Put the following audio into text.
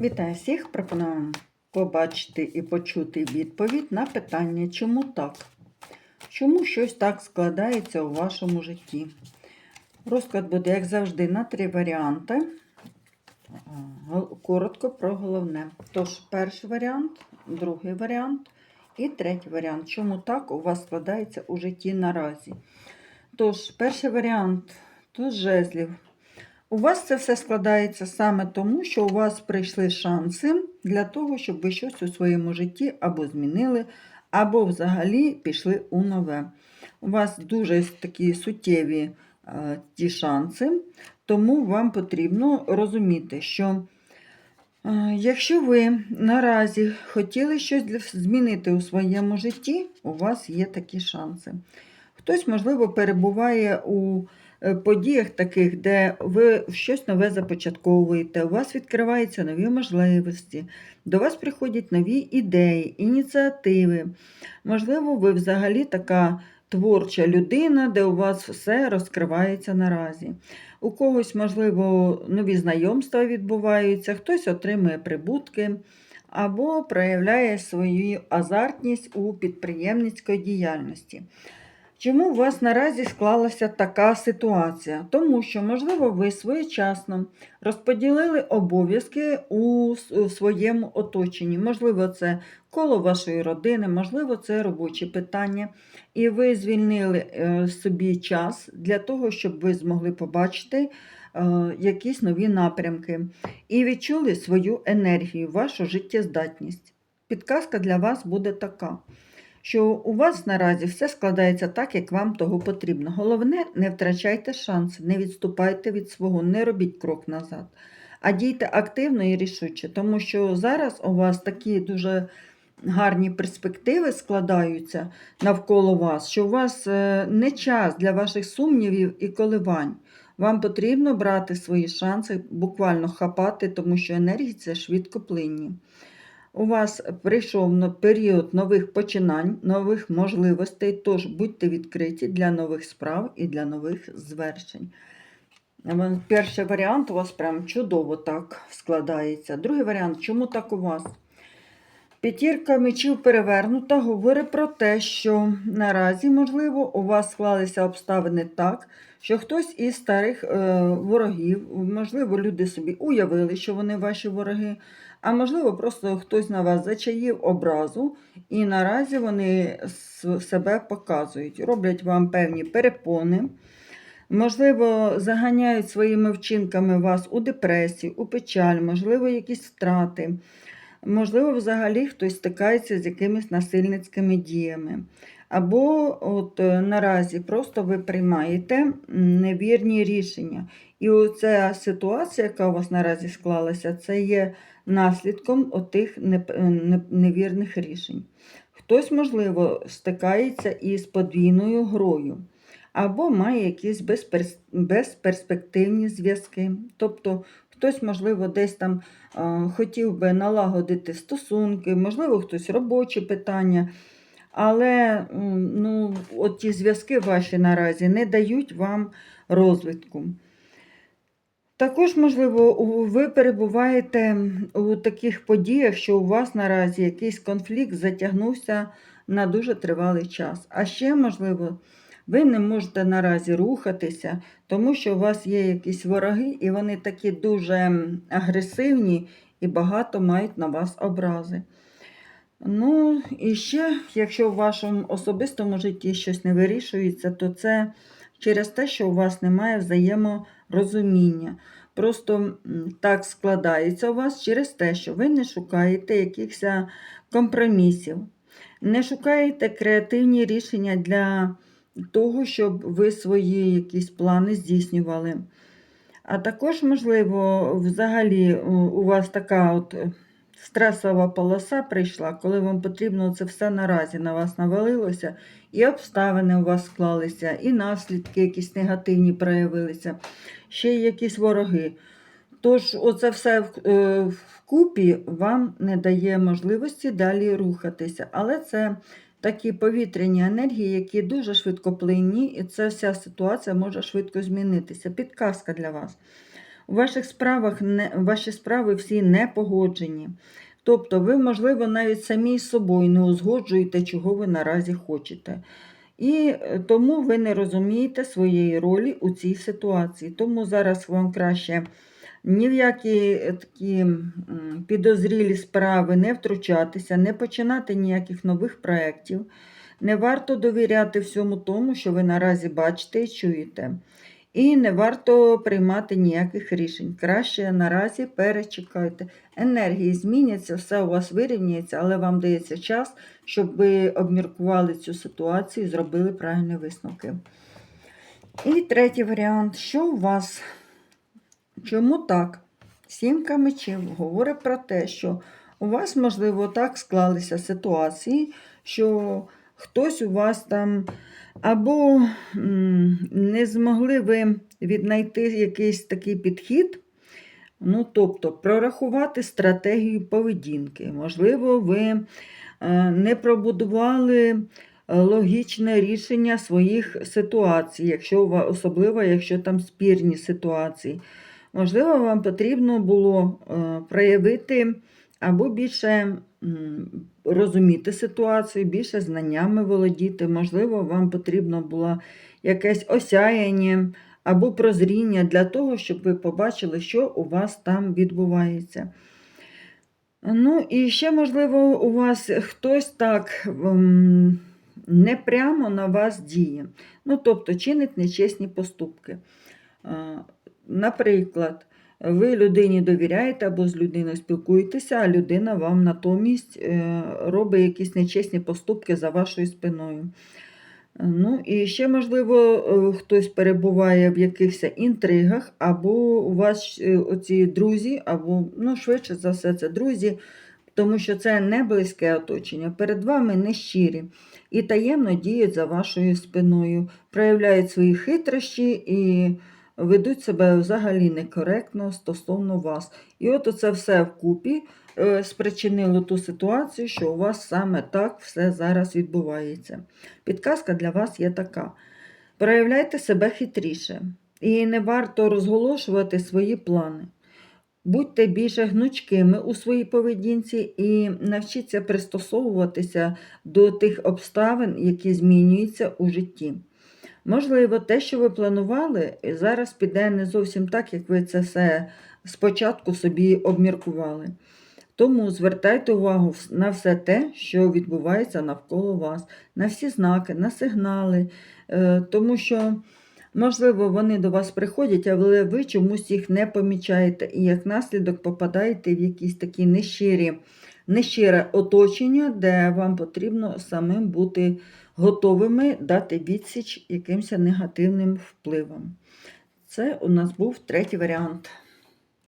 Вітаю всіх! Пропоную вам побачити і почути відповідь на питання, чому так? Чому щось так складається у вашому житті? Розклад буде, як завжди, на три варіанти. Коротко про головне. Тож, перший варіант, другий варіант і третій варіант. Чому так у вас складається у житті наразі? Тож, перший варіант тут жезлів. У вас це все складається саме тому, що у вас прийшли шанси для того, щоб ви щось у своєму житті або змінили, або взагалі пішли у нове. У вас дуже такі суттєві е, ті шанси, тому вам потрібно розуміти, що е, якщо ви наразі хотіли щось змінити у своєму житті, у вас є такі шанси. Хтось, можливо, перебуває у подіях таких, де ви щось нове започатковуєте, у вас відкриваються нові можливості, до вас приходять нові ідеї, ініціативи. Можливо, ви взагалі така творча людина, де у вас все розкривається наразі. У когось, можливо, нові знайомства відбуваються, хтось отримує прибутки або проявляє свою азартність у підприємницької діяльності. Чому у вас наразі склалася така ситуація? Тому що, можливо, ви своєчасно розподілили обов'язки у своєму оточенні. Можливо, це коло вашої родини, можливо, це робочі питання. І ви звільнили е, собі час для того, щоб ви змогли побачити е, якісь нові напрямки і відчули свою енергію, вашу життєздатність. Підказка для вас буде така що у вас наразі все складається так, як вам того потрібно. Головне, не втрачайте шанси, не відступайте від свого, не робіть крок назад, а дійте активно і рішуче, тому що зараз у вас такі дуже гарні перспективи складаються навколо вас, що у вас е, не час для ваших сумнівів і коливань. Вам потрібно брати свої шанси, буквально хапати, тому що енергії це швидкоплинні. У вас прийшов період нових починань, нових можливостей, тож будьте відкриті для нових справ і для нових звершень. Перший варіант у вас прям чудово так складається. Другий варіант, чому так у вас? П'ятірка мечів перевернута говорить про те, що наразі, можливо, у вас склалися обставини так, що хтось із старих е, ворогів, можливо, люди собі уявили, що вони ваші вороги, а можливо, просто хтось на вас зачаїв образу, і наразі вони себе показують, роблять вам певні перепони. Можливо, заганяють своїми вчинками вас у депресію, у печаль, можливо, якісь втрати. Можливо, взагалі хтось стикається з якимись насильницькими діями. Або от е, наразі просто ви приймаєте невірні рішення. І оця ситуація, яка у вас наразі склалася, це є наслідком отих е, не- невірних рішень. Хтось, можливо, стикається із подвійною грою, або має якісь безперспективні зв'язки. Тобто хтось, можливо, десь там хотів би налагодити стосунки, можливо, хтось робочі питання. Але ну, от ті зв'язки ваші наразі не дають вам розвитку. Також, можливо, ви перебуваєте у таких подіях, що у вас наразі якийсь конфлікт затягнувся на дуже тривалий час. А ще, можливо, ви не можете наразі рухатися, тому що у вас є якісь вороги, і вони такі дуже агресивні і багато мають на вас образи. Ну, і ще, якщо в вашому особистому житті щось не вирішується, то це через те, що у вас немає взаєморозуміння. Просто так складається у вас через те, що ви не шукаєте якихось компромісів, не шукаєте креативні рішення для того, щоб ви свої якісь плани здійснювали. А також, можливо, взагалі у вас така от стресова полоса прийшла, коли вам потрібно це все наразі на вас навалилося, і обставини у вас склалися, і наслідки якісь негативні проявилися, ще й якісь вороги. Тож, оце все е, вкупі вам не дає можливості далі рухатися. Але це такі повітряні енергії, які дуже швидкоплинні, і ця вся ситуація може швидко змінитися. Підказка для вас. У ваших справах не, ваші справи всі не погоджені. Тобто, ви, можливо, навіть самі з собою не узгоджуєте, чого ви наразі хочете. І е, тому ви не розумієте своєї ролі у цій ситуації. Тому зараз вам краще ні в які е, такі підозрілі справи не втручатися, не починати ніяких нових проєктів. Не варто довіряти всьому тому, що ви наразі бачите і чуєте. І не варто приймати ніяких рішень. Краще наразі перечекайте. Енергії зміняться, все у вас вирівняється, але вам дається час, щоб ви обміркували цю ситуацію і зробили правильні висновки. І третій варіант. Що у вас? Чому так? Сімка мечів говорить про те, що у вас, можливо, так склалися ситуації, що хтось у вас там або не змогли ви віднайти якийсь такий підхід, ну, тобто прорахувати стратегію поведінки. Можливо, ви е, не пробудували е, логічне рішення своїх ситуацій, якщо особливо, якщо там спірні ситуації. Можливо, вам потрібно було е, проявити або більше розуміти ситуацію, більше знаннями володіти. Можливо, вам потрібно було якесь осяяння або прозріння для того, щоб ви побачили, що у вас там відбувається. Ну, і ще, можливо, у вас хтось так не прямо на вас діє. Ну, тобто чинить нечесні поступки. Наприклад, ви людині довіряєте або з людиною спілкуєтеся, а людина вам натомість е, робить якісь нечесні поступки за вашою спиною. Ну, і ще, можливо, е, хтось перебуває в якихось інтригах, або у вас е, оці друзі, або, ну, швидше за все, це друзі, тому що це не близьке оточення. Перед вами нещирі і таємно діють за вашою спиною, проявляють свої хитрощі і ведуть себе взагалі некоректно стосовно вас. І от оце все вкупі е, спричинило ту ситуацію, що у вас саме так все зараз відбувається. Підказка для вас є така: проявляйте себе хитріше, і не варто розголошувати свої плани. Будьте більше гнучкими у своїй поведінці і навчіться пристосовуватися до тих обставин, які змінюються у житті. Можливо, те, що ви планували, зараз піде не зовсім так, як ви це все спочатку собі обміркували. Тому звертайте увагу на все те, що відбувається навколо вас, на всі знаки, на сигнали, е, тому що, можливо, вони до вас приходять, але ви чомусь їх не помічаєте, і як наслідок попадаєте в якісь такі нещирі, нещире оточення, де вам потрібно самим бути готовими дати відсіч якимось негативним впливам. Це у нас був третій варіант.